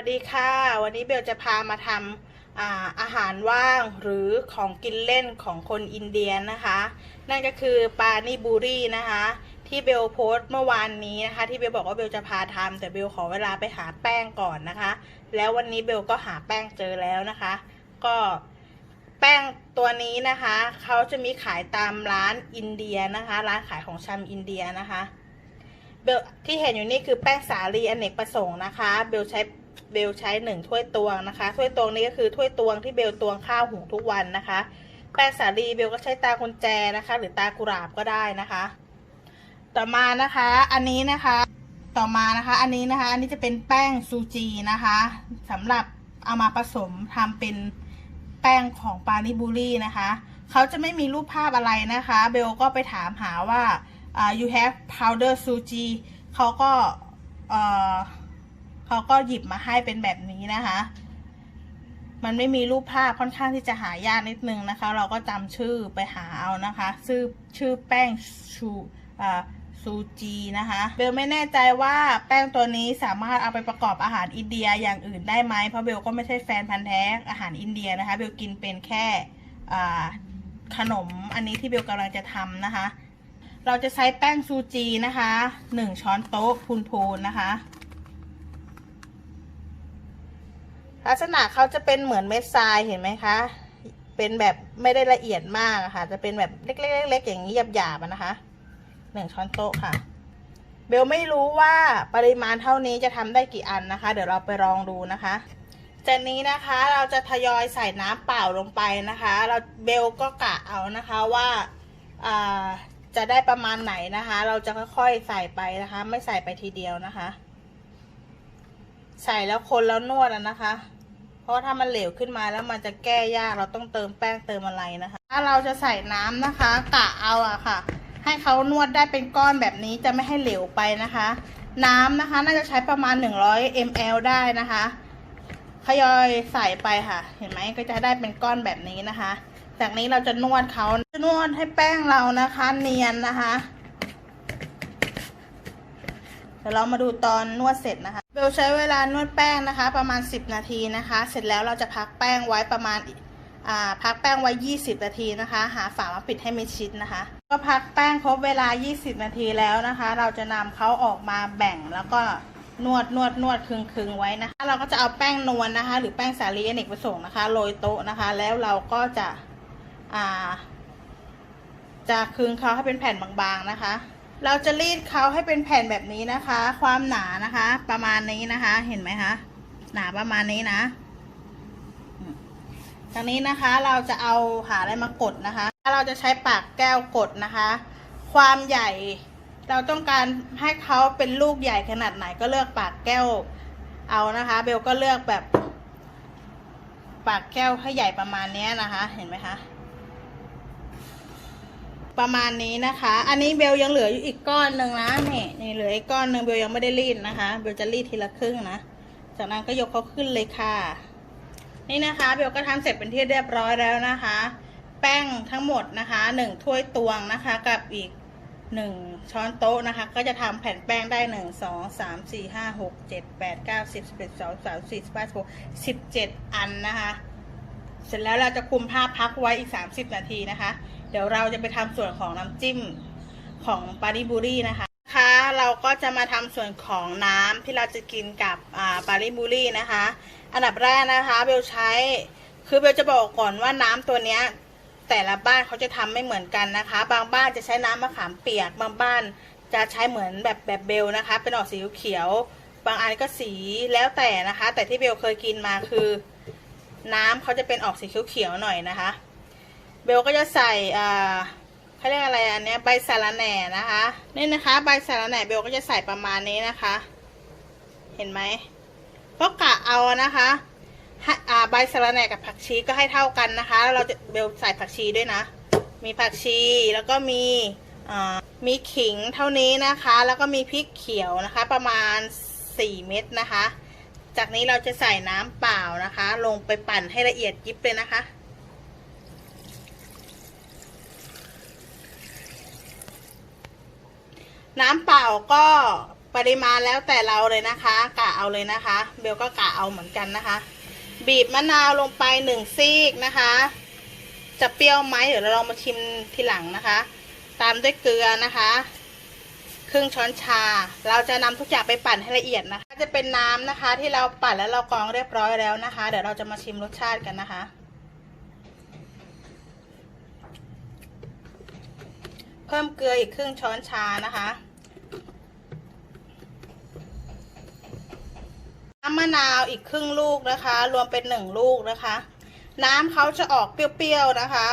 สวัสดีค่ะ วันนี้เบลจะพามาทำอาอาหารว่างหรือของกินเล่นของคนอินเดียนะคะ นั่นก็คือปานิบูรี่นะคะ ที่เบลโพสต์เมื่อวานนี้นะคะ ที่เบลบอกว่าเบลจะพาทำแต่เบลขอเวลาไปหาแป้งก่อนนะคะ แล้ววันนี้เบลก็หาแป้งเจอแล้วนะคะ ก็แป้งตัวนี้นะคะเขาจะมีขายตามร้านอินเดียนะคะ ร้านขายของชำอินเดียนะคะ เบลที่เห็นอยู่นี่คือแป้งสาลีอเนกประสงค์นะคะ เบลใช้ เบลใช้หนึ่งถ้วยตวงนะคะ ถ้วยตวงนี้ก็คือถ้วยตวงที่เบลตวงข้าวหุงทุกวันนะคะ แป้งสาลีเบลก็ใช้ตากุญแจนะคะ หรือตากุหลาบก็ได้นะคะ ต่อมานะคะ อันนี้นะคะ ต่อมานะคะ อันนี้นะคะ อันนี้จะเป็นแป้งซูจีนะคะสำหรับเอามาผสมทำเป็นแป้งของปานิบุรีนะคะเขาจะไม่มีรูปภาพอะไรนะคะ เบลก็ไปถามหาว่า uh, you have powder suji เขาก็เอ่อ เขาก็หยิบมาให้เป็นแบบนี้นะคะ มันไม่มีรูปภาพค่อนข้างที่จะหายากนิดนึงนะคะ เราก็จำชื่อไปหาเอานะคะ ชื่อชื่อแป้งชูอ่าซูจีนะคะเบลไม่แน่ใจว่าแป้งตัวนี้สามารถเอาไปประกอบอาหารอินเดียอย่างอื่นได้ไหมเพราะเบลก็ไม่ใช่แฟนพันธ์แท้อาหารอินเดียนะคะเบลกินเป็นแค่ขนมอันนี้ที่เบลกำลังจะทำนะคะ เราจะใช้แป้งซูจีนะคะหนึ่งช้อนโต๊ะพูนๆนะคะ ลักษณะเขาจะเป็นเหมือนเม็ดทรายเห็นไหมคะ เป็นแบบไม่ได้ละเอียดมากะค่ะ จะเป็นแบบเล็กๆๆอย่างนี้หยาบๆนะคะหนึ่งช้อนโต๊ะค่ะ เบลไม่รู้ว่าปริมาณเท่านี้จะทำได้กี่อันนะคะ เดี๋ยวเราไปลองดูนะคะจากนี้นะคะเราจะทยอยใส่น้ำเปล่าลงไปนะคะ เราเบลก็กะเอานะคะว่าาจะได้ประมาณไหนนะคะ เราจะค่อยๆใส่ไปนะคะ ไม่ใส่ไปทีเดียวนะคะ ใส่แล้วคนแล้วนวดนะคะ ราะถ้ามันเหลวขึ้นมาแล้วมันจะแก้ยากเราต้องเติมแป้งเติมอะไรนะคะ ถ้าเราจะใส่น้ำนะคะกะเอาอะค่ะ ให้เขานวดได้เป็นก้อนแบบนี้จะไม่ให้เหลวไปนะคะ น้ำนะคะ น่าจะใช้ประมาณ 100 ml ได้นะคะทยอยใส่ไปค่ะ เห็นไหมก็จะได้เป็นก้อนแบบนี้นะคะ จากนี้เราจะนวดเขานวดให้แป้งเรานะคะ เนียนนะคะ ดี๋ยวเรามาดูตอนนวดเสร็จนะคะเบลใช้เวลานวดแป้งนะคะ ประมาณ 10 นาทีนะคะ เสร็จแล้วเราจะพักแป้งไว้ประมาณพักแป้งไว้ 20 นาทีนะคะ หาฝามาปิดให้มิดชิดนะคะ ก็พักแป้งครบเวลา 20 นาทีแล้วนะคะ เราจะนำเขาออกมาแบ่งแล้วก็นวดนวดนวดคึงคึงไว้นะคะ เราก็จะเอาแป้งนวลนะคะ หรือแป้งสาลีอเนกประสงค์นะคะโรยโต๊ะนะคะ แล้วเราก็จะจะคึงเขาให้เป็นแผ่นบางๆนะคะ เราจะรีดเขาให้เป็นแผ่นแบบนี้นะคะ ความหนานะคะ ประมาณนี้นะคะ เห็นไหมคะ หนาประมาณนี้นะอืมจากนี้นะคะเราจะเอาหาอะไรมากดนะคะ เราจะใช้ปากแก้วกดนะคะ ความใหญ่เราต้องการให้เขาเป็นลูกใหญ่ขนาดไหนก็เลือกปากแก้วเอานะคะ เบลก็เลือกแบบ ปากแก้วให้ใหญ่ประมาณนี้นะคะ เห็นไหมคะ ประมาณนี้นะคะ อันนี้เบลยังเหลืออยู่อีกก้อนหนึ่งนะนี่นี่เหลืออีกก้อนหนึ่งเบลยังไม่ได้รีดนะคะเบลจะรีดทีละครึ่งนะจากนั้นก็ยกเขาขึ้นเลยค่ะ นี่นะคะเบลก็ทำเสร็จเป็นที่เรียบร้อยแล้วนะคะ แป้งทั้งหมดนะคะหนึ่งถ้วยตวงนะคะ กับอีกหนึ่งช้อนโต๊ะนะคะ ก็จะทำแผ่นแป้งได้หนึ่งสองสามสี่ห้าหกเจ็ดแปดเก้าสิบสิบเอ็ดสองสามสี่สิบห้าสิบหกสิบเจ็ดอันนะคะ เสร็จแล้วเราจะคุมผ้าพักไว้อีก30นาทีนะคะ เดี๋ยวเราจะไปทำส่วนของน้ำจิ้มของปาริบุรีนะคะนะคะเราก็จะมาทำส่วนของน้ำที่เราจะกินกับปาริบุรีนะคะ อันดับแรกนะคะเบลใช้คือเบลจะบอกก่อนว่าน้ำตัวเนี้ยแต่ละบ้านเขาจะทำไม่เหมือนกันนะคะ บางบ้านจะใช้น้ำมะขามเปียก บางบ้านจะใช้เหมือนแบบแบบเบลนะคะ เป็นออกสีเขียว บางอันก็สีแล้วแต่นะคะ แต่ที่เบลเคยกินมาคือ น้ำเขาจะเป็นออกสีเขียวๆหน่อยนะคะ เบลก็จะใส่อ่าเขาเรียกอะไรอันเนี้ยใบสาระแหน่นะคะนี่นะคะใบสาระแหน่เบลก็จะใส่ประมาณนี้นะคะ เห็นไหมก็กะเอานะคะให้อ่าใบสาระแหน่กับผักชีก็ให้เท่ากันนะคะแล้วเราจะเบลใส่ผักชีด้วยนะ มีผักชีแล้วก็มีมีขิงเท่านี้นะคะ แล้วก็มีพริกเขียวนะคะ ประมาณ 4 เม็ดนะคะ จากนี้เราจะใส่น้ำเปล่านะคะ ลงไปปั่นให้ละเอียดยิบเลยนะคะ น้ำเปล่าก็ปริมาณแล้วแต่เราเลยนะคะ กะเอาเลยนะคะ เบลก็กะเอาเหมือนกันนะคะ บีบมะนาวลงไปหนึ่งซีกนะคะ จะเปรี้ยวไหมเดี๋ยวเราลองมาชิมทีหลังนะคะ ตามด้วยเกลือนะคะ ครึ่งช้อนชา เราจะนำทุกอย่างไปปั่นให้ละเอียดนะคะ จะเป็นน้ำนะคะที่เราปั่นแล้วเรากรองเรียบร้อยแล้วนะคะ เดี๋ยวเราจะมาชิมรสชาติกันนะคะเพิ่มเกลืออีกครึ่งช้อนชานะคะ น้ำมะนาวอีกครึ่งลูกนะคะ รวมเป็นหนึ่งลูกนะคะ น้ำเขาจะออกเปรี้ยวๆนะคะ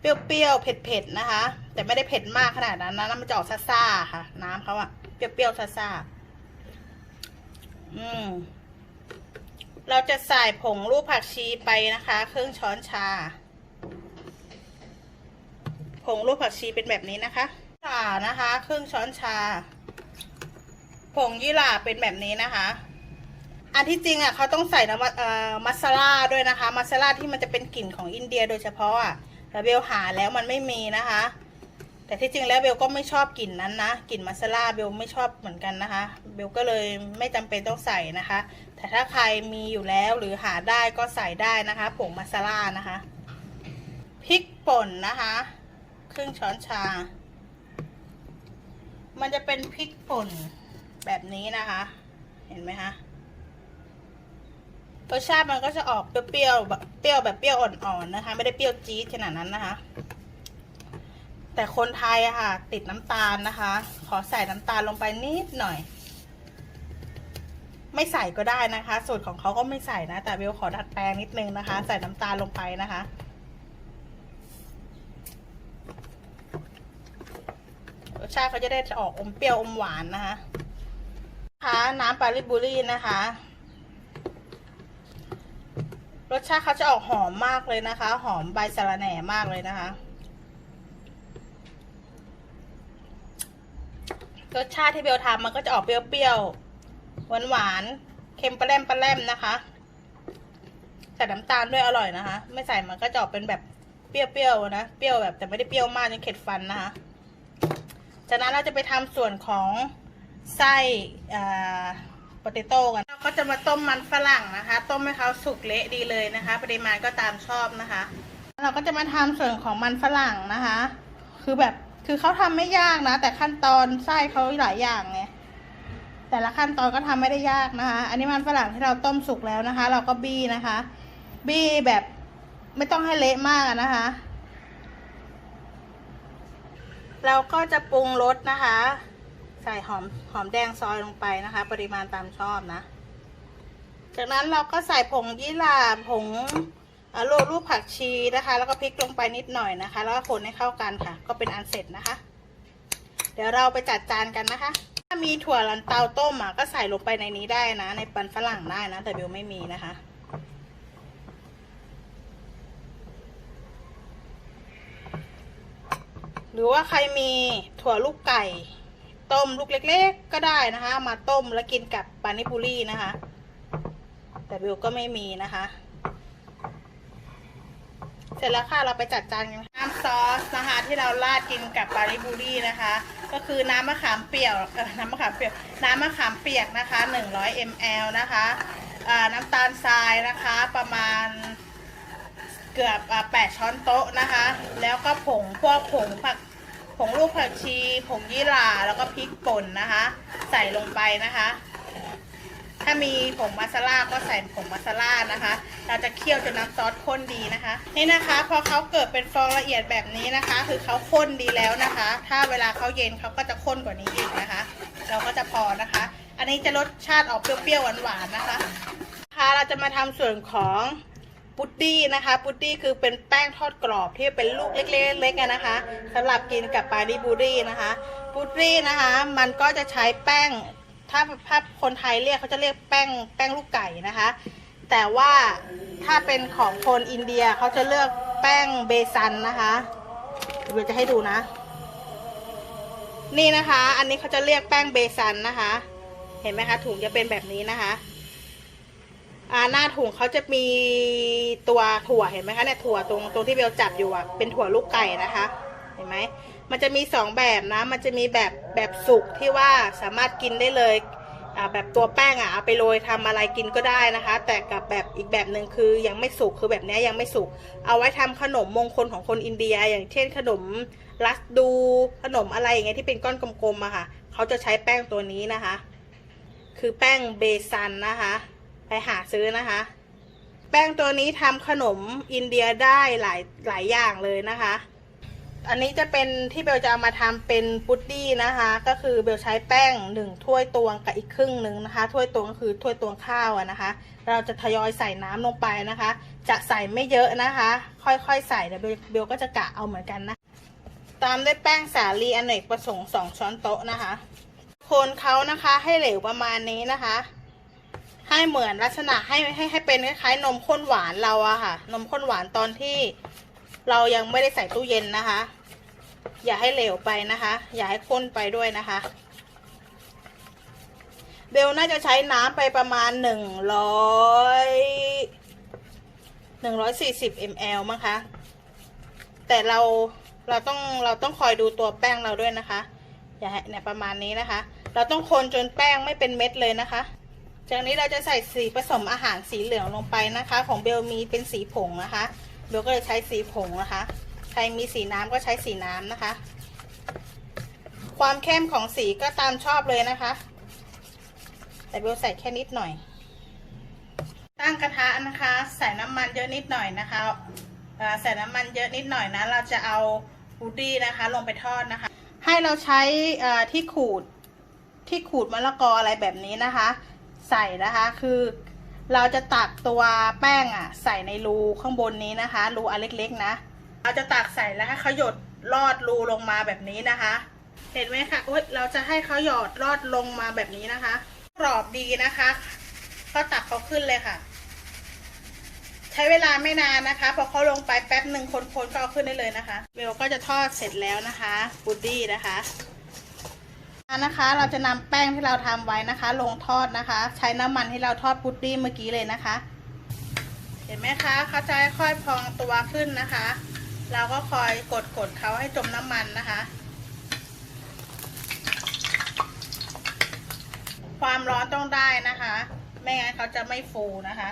เปรี้ยวๆเผ็ดๆนะคะ แต่ไม่ได้เผ็ดมากขนาดนั้นนะน้ำมันจะออกซ่าๆค่ะ น้ำเขาอะเปรี้ยวๆซ่าๆอืมเราจะใส่ผงลูกผักชีไปนะคะ ครึ่งช้อนชา ผงลูกผักชีเป็นแบบนี้นะคะข่านะคะ ครึ่งช้อนชา ผงยี่หร่าเป็นแบบนี้นะคะ อันที่จริงอะเขาต้องใส่น้ำมันเอ่อมัสลาด้วยนะคะมัสลาที่มันจะเป็นกลิ่นของอินเดียโดยเฉพาะอะแต่เบลหาแล้วมันไม่มีนะคะ แต่ที่จริงแล้วเบลก็ไม่ชอบกลิ่นนั้นนะกลิ่นมัสลาเบลไม่ชอบเหมือนกันนะคะเบลก็เลยไม่จำเป็นต้องใส่นะคะ แต่ถ้าใครมีอยู่แล้วหรือหาได้ก็ใส่ได้นะคะผงมัสลานะคะพริกป่นนะคะครึ่งช้อนชา มันจะเป็นพริกป่นแบบนี้นะคะ เห็นไหมคะ รสชาติมันก็จะออกเปรี้ยวๆแบบเปรี้ยวแบบเปรี้ยวอ่อนๆนะคะ ไม่ได้เปรี้ยวจี๊ดขนาดนั้นนะคะ แต่คนไทยอะค่ะ ติดน้ำตาลนะคะ ขอใส่น้ำตาลลงไปนิดหน่อย ไม่ใส่ก็ได้นะคะ สูตรของเขาก็ไม่ใส่นะ แต่เบลขอดัดแปลงนิดนึงนะคะ ใส่น้ำตาลลงไปนะคะรสชาติเขาจะได้จะออกอมเปรี้ยวอมหวานนะคะนะคะน้ำปาริบุรีนะคะ สชาติเขาจะออกหอมมากเลยนะคะ หอมใบสะระแหน่มากเลยนะคะรสชาติที่เบลทำมันก็จะออกเปรี้ยวๆ หวานๆ เค็มปลาแรมปลาแรมนะคะใส่น้ำตาลด้วยอร่อยนะคะ ไม่ใส่มันก็จะออกเป็นแบบเปรี้ยวๆนะ เปรี้ยวแบบแต่ไม่ได้เปรี้ยวมากจนเข็ดฟันนะคะ จากนั้นเราจะไปทำส่วนของไส้โปเตโต้กันเราก็จะมาต้มมันฝรั่งนะคะ ต้มให้เขาสุกเละดีเลยนะคะ ปริมาณก็ตามชอบนะคะ เราก็จะมาทำส่วนของมันฝรั่งนะคะ คือแบบคือเขาทำไม่ยากนะ แต่ขั้นตอนไส้เขาหลายอย่างไงแต่ละขั้นตอนก็ทำไม่ได้ยากนะคะ อันนี้มันฝรั่งที่เราต้มสุกแล้วนะคะ เราก็บี้นะคะ บี้แบบไม่ต้องให้เละมากนะคะ เราก็จะปรุงรสนะคะ ใส่หอมหอมแดงซอยลงไปนะคะ ปริมาณตามชอบนะ จากนั้นเราก็ใส่ผงยี่หร่าผงอ่าโรยลูกผักชีนะคะ แล้วก็พริกลงไปนิดหน่อยนะคะ แล้วก็คนให้เข้ากันค่ะ ก็เป็นอันเสร็จนะคะ เดี๋ยวเราไปจัดจานกันนะคะถ้ามีถั่วลันเตาต้มอะก็ใส่ลงไปในนี้ได้นะ ในปันฝรั่งได้นะ แต่เบลไม่มีนะคะ หรือว่าใครมีถั่วลูกไก่ ต้มลูกเล็ก ๆ ก็ได้นะคะ มาต้มแล้วกินกับปานิปุรีนะคะ แต่บิวก็ไม่มีนะคะ เสร็จแล้วค่ะเราไปจัดจานกันน้ำซอสนะคะที่เราราดกินกับปานิปุรีนะคะ ก็คือน้ำมะขามเปียกน้ำมะขามเปียกน้ำมะขามเปียกนะคะ 100 ml นะคะน้ำตาลทรายนะคะประมาณเกือบอ่าแปดช้อนโต๊ะนะคะ แล้วก็ผงพวกผงผัก ผงลูกผักชีผงยี่หร่าแล้วก็พริกป่นนะคะ ใส่ลงไปนะคะ ถ้ามีผงมาซาล่าก็ใส่ผงมาซาล่านะคะ เราจะเคี่ยวจนน้ำซอสข้นดีนะคะ นี่นะคะพอเขาเกิดเป็นฟองละเอียดแบบนี้นะคะ คือเขาข้นดีแล้วนะคะ ถ้าเวลาเขาเย็นเขาก็จะข้นกว่านี้อีกนะคะ เราก็จะพอนะคะ อันนี้จะรสชาติออกเปรี้ยวๆหวานๆนะคะค่ะเราจะมาทำส่วนของ พุดดี้นะคะ พุดดี้คือเป็นแป้งทอดกรอบที่เป็นลูกเล็กๆๆนะคะสำหรับกินกับปาดิบูรี่นะคะพุดดี้นะคะ มันก็จะใช้แป้งถ้าถ้าคนไทยเรียกเขาจะเรียกแป้งแป้งลูกไก่นะคะ แต่ว่าถ้าเป็นของคนอินเดียเขาจะเลือกแป้งเบซันนะคะเดี๋ยวจะให้ดูนะ นี่นะคะ อันนี้เขาจะเรียกแป้งเบซันนะคะ เห็นไหมคะถุงจะเป็นแบบนี้นะคะ อ่าหน้าถุงเขาจะมีตัวถั่วเห็นไหมคะเนี่ยถั่วตรงตรงที่เบลจับอยู่อะเป็นถั่วลูกไก่นะคะ เห็นไหมมันจะมีสองแบบนะ มันจะมีแบบแบบสุกที่ว่าสามารถกินได้เลยอ่าแบบตัวแป้งอะเอาไปโรยทำอะไรกินก็ได้นะคะ แต่กับแบบอีกแบบหนึ่งคือยังไม่สุกคือแบบนี้ยังไม่สุก เอาไว้ทำขนมมงคลของคนอินเดีย อย่างเช่นขนมลัสดูขนมอะไรอย่างเงี้ยที่เป็นก้อนกลมๆอะค่ะเขาจะใช้แป้งตัวนี้นะคะ คือแป้งเบซันนะคะ ไปหาซื้อนะคะ แป้งตัวนี้ทำขนมอินเดียได้หลายหลายอย่างเลยนะคะ อันนี้จะเป็นที่เบลจะเอามาทำเป็นพุดดี้นะคะ ก็คือเบลใช้แป้งหนึ่งถ้วยตวงกับอีกครึ่งหนึ่งนะคะ ถ้วยตวงก็คือถ้วยตวงข้าวนะคะ เราจะทยอยใส่น้ำลงไปนะคะ จะใส่ไม่เยอะนะคะ ค่อยๆใส่เดี๋ยวเบลเบลก็จะกะเอาเหมือนกันนะตามด้วยแป้งสาลีอเนกประสงค์สองช้อนโต๊ะนะคะ คนเขานะคะให้เหลวประมาณนี้นะคะ ให้เหมือนลักษณะให้ให้ให้เป็นคล้ายๆนมข้นหวานเราอะค่ะ นมข้นหวานตอนที่เรายังไม่ได้ใส่ตู้เย็นนะคะ อย่าให้เหลวไปนะคะ อย่าให้ข้นไปด้วยนะคะเบลน่าจะใช้น้ำไปประมาณหนึ่งร้อยหนึ่งร้อยสี่สิบมลมั้งคะ แต่เราเราต้องเราต้องคอยดูตัวแป้งเราด้วยนะคะ อย่าให้เนี่ยประมาณนี้นะคะ เราต้องคนจนแป้งไม่เป็นเม็ดเลยนะคะ จากนี้เราจะใส่สีผสมอาหารสีเหลืองลงไปนะคะ ของเบลมีเป็นสีผงนะคะ เบลก็เลยใช้สีผงนะคะ ใครมีสีน้ำก็ใช้สีน้ำนะคะ ความเข้มของสีก็ตามชอบเลยนะคะ แต่เบลใส่แค่นิดหน่อย ตั้งกระทะนะคะ ใส่น้ำมันเยอะนิดหน่อยนะคะใส่น้ำมันเยอะนิดหน่อยนะ เราจะเอาบูดี้นะคะ ลงไปทอดนะคะ ให้เราใช้ที่ขูดที่ขูดมะละกออะไรแบบนี้นะคะ ใส่นะคะ คือเราจะตักตัวแป้งอะ ใส่ในรูข้างบนนี้นะคะ รูอันเล็กๆนะ เราจะตักใส่แล้วให้เขาหยดลอดรูลงมาแบบนี้นะคะ เห็นไหมคะเราจะให้เขาหยอดลอดลงมาแบบนี้นะคะ กรอบดีนะคะ ก็ตักเขาขึ้นเลยค่ะ ใช้เวลาไม่นานนะคะ พอเขาลงไปแป๊บหนึ่งคนๆก็เอาขึ้นได้เลยนะคะเบลก็จะทอดเสร็จแล้วนะคะ บูดดี้นะคะ นะคะ เราจะนำแป้งที่เราทำไว้นะคะ ลงทอดนะคะ ใช้น้ำมันที่เราทอดบูดดี้งเมื่อกี้เลยนะคะ เห็นไหมคะเขาจะค่อยพองตัวขึ้นนะคะ เราก็คอยกดกดๆเขาให้จมน้ำมันนะคะ ความร้อนต้องได้นะคะ ไม่งั้นเขาจะไม่ฟูนะคะ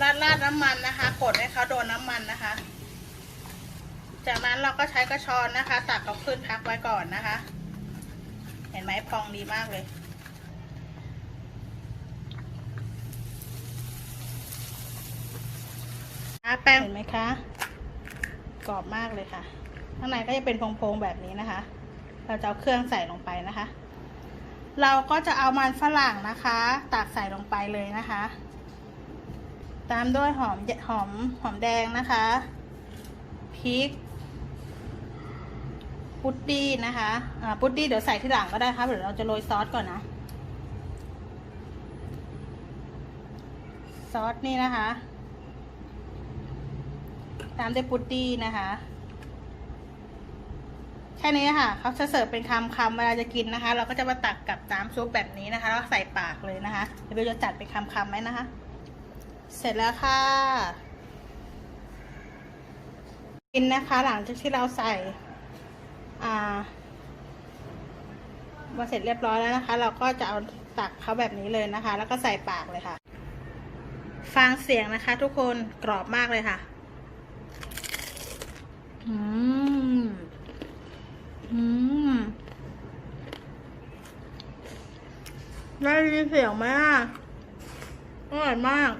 ราดราดน้ำมันนะคะ กดให้เขาโดนน้ำมันนะคะ จากนั้นเราก็ใช้กระชอนนะคะ ตักเขาขึ้นพักไว้ก่อนนะคะ เห็นไหมพองดีมากเลยแป้งเห็นไหมคะ กรอบมากเลยค่ะ ข้างในก็จะเป็นโพงๆแบบนี้นะคะ เราจะเอาเครื่องใส่ลงไปนะคะ เราก็จะเอามันฝรั่งนะคะ ตักใส่ลงไปเลยนะคะ ตามด้วยหอมหอมหอมแดงนะคะพริกพุดดี้นะคะอ่าพุดดี้เดี๋ยวใส่ที่หลังก็ได้ครับเดี๋ยวเราจะโรยซอสก่อนนะ ซอสนี่นะคะ ตามด้วยพุดดี้นะคะแค่นี้ค่ะเขาจะเสิร์ฟเป็นคำคำเวลาจะกินนะคะ เราก็จะมาตักกับน้ำซุปแบบนี้นะคะแล้วใส่ปากเลยนะคะเดี๋ยวเราจะจัดเป็นคำคำไหมนะคะ เสร็จแล้วค่ะกินนะคะ หลังจากที่เราใส่ อ่ามาเสร็จเรียบร้อยแล้วนะคะ เราก็จะเอาตักเขาแบบนี้เลยนะคะ แล้วก็ใส่ปากเลยค่ะ ฟังเสียงนะคะ ทุกคนกรอบมากเลยค่ะ อืม อืมได้ยินเสียงไหมอะอร่อยมาก